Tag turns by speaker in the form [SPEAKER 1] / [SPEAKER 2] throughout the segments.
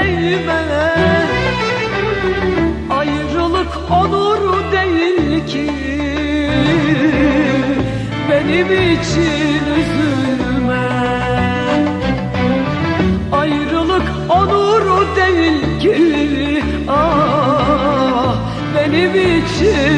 [SPEAKER 1] değme Ayrılık onur değil ki. Benim için üzülme. Ayrılık onur değil ki. Ah benim için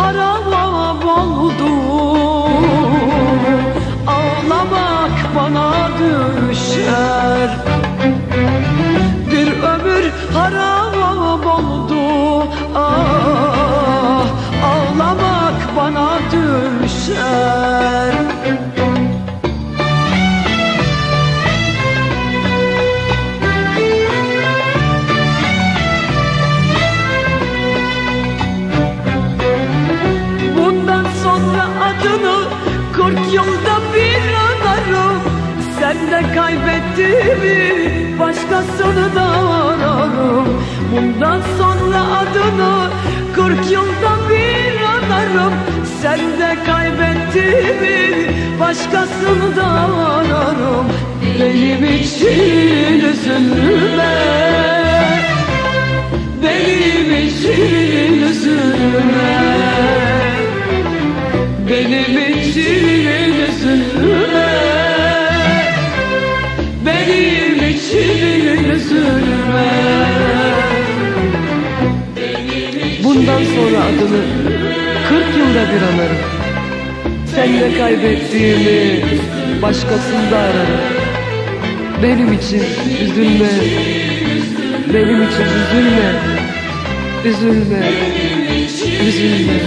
[SPEAKER 1] haram oldu Ağlamak bana düşer. Bir ömür haram oldu kırk yılda bir anarım Sen de kaybettiğimi başkasını da ararım. Bundan sonra adını kırk yılda bir anarım Sen de kaybettiğimi başkasını da ararım. Benim için üzülme Benim için üzülme. Bundan sonra adını kırk yılda bir anarım. Sen de kaybettiğimi başkasında ararım. Benim için üzülme. Benim için üzülme, üzülme, üzülme.